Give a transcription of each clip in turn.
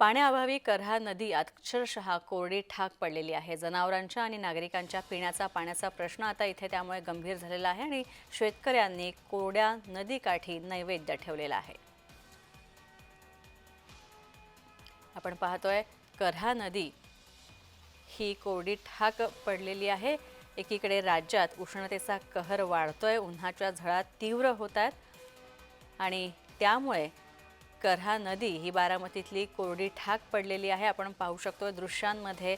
पाण्याअभावी करहा नदी अक्षरशः कोरडी ठाक पडलेली आहे. जनावरांच्या आणि नागरिकांच्या पिण्याचा पाण्याचा प्रश्न आता इथे त्यामुळे गंभीर झालेला आहे आणि शेतकऱ्यांनी कोरड्या नदीकाठी नैवेद्य ठेवलेला आहे. आपण पाहतोय करहा नदी ही कोरडी ठाक पडलेली आहे. एकीकडे राज्यात उष्णतेचा कहर वाढतोय. उन्हाच्या झळा तीव्र होत आहेत आणि त्यामुळे करहा नदी ही बारामतीतली कोरडी ठाक पडलेली आहे. आपण पाहू शकतो दृश्यांमध्ये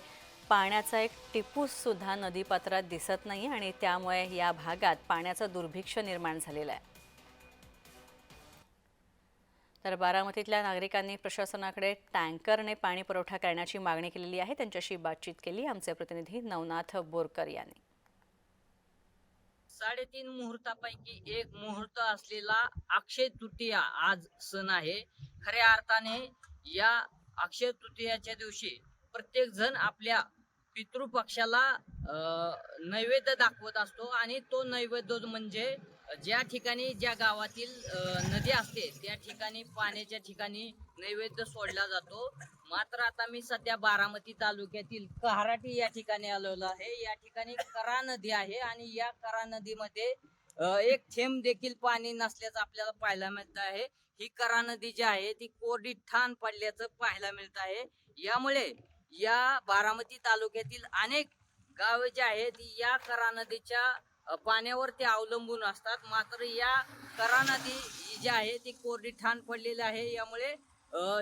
पाण्याचा एक टिपूसुद्धा नदीपात्रात दिसत नाही आणि त्यामुळे या भागात पाण्याचं दुर्भिक्ष निर्माण झालेलं आहे. तर बारामतीतल्या नागरिकांनी प्रशासनाकडे टँकरने पाणी पुरवठा करण्याची मागणी केलेली आहे. त्यांच्याशी बातचीत केली आमचे प्रतिनिधी नवनाथ बोरकर यांनी. साडेतीन मुहूर्तापैकी एक मुहूर्त असलेला अक्षय तृतीया आज सण आहे. खऱ्या अर्थाने या अक्षय तृतीयाच्या दिवशी प्रत्येक जण आपल्या पितृपक्षाला अं, नैवेद्य दाखवत असतो आणि तो नैवेद्य म्हणजे ज्या ठिकाणी ज्या गावातील नदी असते त्या ठिकाणी पाण्याच्या ठिकाणी नैवेद्य सोडला जातो. मात्र आता मी सध्या बारामती तालुक्यातील कहाराटी या ठिकाणी आलेलो आहे. या ठिकाणी करा नदी आहे आणि या करा नदीमध्ये एक थेंब देखील पाणी नसल्याचं आपल्याला पाहायला मिळत आहे. ही करा नदी जी आहे ती कोरडी ठाण पडल्याचं पाहायला मिळत आहे. यामुळे या बारामती तालुक्यातील अनेक गावे जी आहेत या करा नदीच्या पाण्यावर ते अवलंबून असतात. मात्र या करा नदी जी आहे ती कोरडी ठाण पडलेली आहे. यामुळे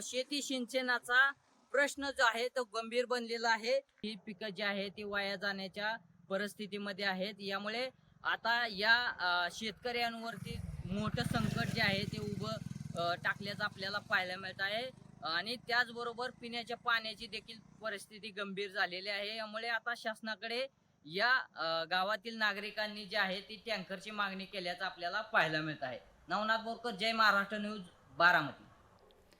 शेती सिंचनाचा प्रश्न जो आहे तो गंभीर बनलेला आहे. ही पिकं जी आहे ती वाया जाण्याच्या परिस्थितीमध्ये आहेत. यामुळे आता या शेतकऱ्यांवरती मोठं संकट जे आहे ते उभं टाकल्याचं आपल्याला पाहायला मिळत आहे. आणि त्याचबरोबर पिण्याच्या पाण्याची देखील परिस्थिती गंभीर झालेली आहे. यामुळे आता शासनाकडे या गावातील नागरिकांनी जे आहे ती टँकरची मागणी केल्याचं आपल्याला पाहायला मिळत आहे. नवनाथ बोरकर जय महाराष्ट्र न्यूज बारामती.